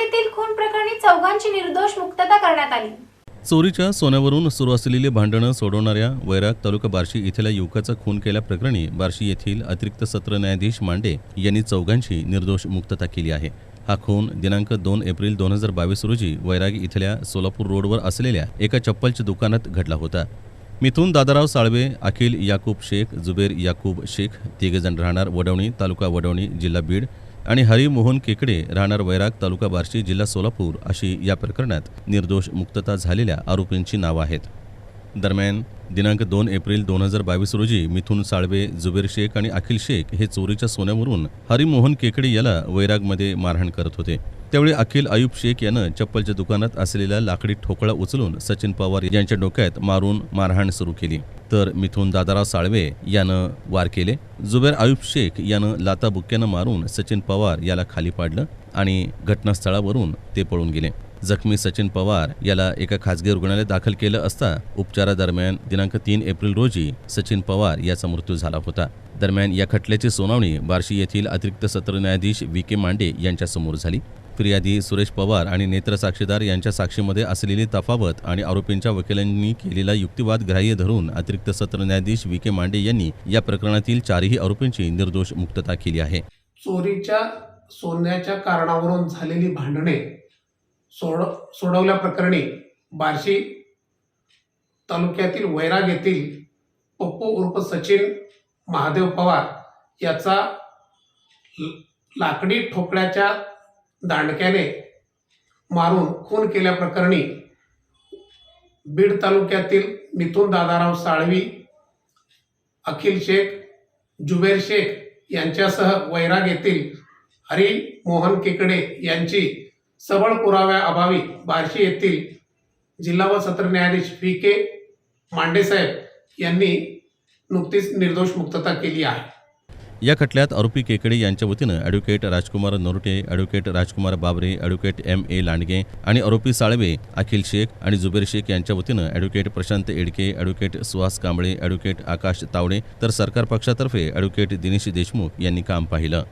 येथील खून प्रकरणी चौघांची निर्दोष मुक्तता करण्यात आली. चोरीच्या सोन्यावरून सुरू असलेली भांडणं सोडवणाऱ्या वैराग तालुका बार्शी येथील युवकाचा खून केल्याप्रकरणी बार्शी येथील अतिरिक्त सत्र न्यायाधीश मांडे यांनी चौघांची निर्दोष मुक्तता केली आहे. हा खून दिनांक दोन एप्रिल दोन हजार बावीस रोजी वैराग इथल्या सोलापूर रोडवर असलेल्या एका चप्पलच्या दुकानात घडला होता. मिथून दादाराव साळवे अखिल याकूब शेख जुबेर याकूब शेख तिघेजण राहणार वडवणी तालुका वडवणी जिल्हा बीड आणि हरिमोहन केकडे राहणार वैराग तालुका बार्शी जिल्हा सोलापूर अशी या प्रकरणात निर्दोष मुक्तता झालेल्या आरोपींची नावं आहेत. दरम्यान दिनांक दोन एप्रिल दोन हजार बावीस रोजी मिथुन साळवे जुबेर शेख आणि अखिल शेख हे चोरीच्या सोन्यावरून हरिमोहन केकडे याला वैरागमध्ये मारहाण करत होते. त्यावेळी अखिल आयुब शेख यानं चप्पलच्या दुकानात असलेला लाकडी ठोकळा उचलून सचिन पवार यांच्या डोक्यात मारून मारहाण सुरू केली. तर मिथून दादाराव साळवे यानं वार केले. जुबेर आयुब शेख यानं लाता बुक्क्यानं मारून सचिन पवार याला खाली पाडलं आणि घटनास्थळावरून ते पळून गेले. जखमी सचिन पवार याला एका खासगी रुग्णालयात दाखल केलं असता उपचारादरम्यान दिनांक तीन एप्रिल रोजी सचिन पवार याचा मृत्यू झाला होता. दरम्यान या खटल्याची सुनावणी बार्शी येथील अतिरिक्त सत्र न्यायाधीश व्ही के मांडे यांच्यासमोर झाली. फिर्यादी सुरेश पवार आणि नेत्र साक्षीदार यांच्या साक्षीमध्ये असलेली तफावत आणि आरोपींच्या वकिलांनी केलेला युक्तिवाद ग्राह्य धरून अतिरिक्त सत्र न्यायाधीश व्ही के मांडे यांनी या प्रकरणातील चारही आरोपींची निर्दोष मुक्तता केली आहे. चोरीच्या सोन्याच्या कारणावरून झालेली भांडणे सोड सोडवल्याप्रकरणी बार्शी तालुक्यातील वैराग येथील पप्पू उर्फ सचिन महादेव पवार याचा ल- लाकडी ठोकळ्याच्या दांडक्याने मारून खून केल्याप्रकरणी बीड तालुक्यातील मिथुन दादाराव साळवी अखिल शेख जुबेर शेख यांच्यासह वैराग येथील हरी मोहन केकडे यांची सबळ पुराव्याअभावी बार्शी येथील जिल्हा व सत्र न्यायाधीश व्ही के मांडेसाहेब यांनी नुकतीच निर्दोष मुक्तता केली आहे. या खटल्यात आरोपी केकडे यांच्या वतीनं advocate Rajkumar नोरटे advocate Rajkumar Babare advocate M A Landge आणि आरोपी साळवे अखिल शेख आणि जुबेर शेख यांच्या वतीनं advocate Prashant Edke advocate Suhas Kamble advocate Akash Tawde तर सरकार पक्षातर्फे ॲडव्होकेट दिनेश देशमुख यांनी काम पाहिलं.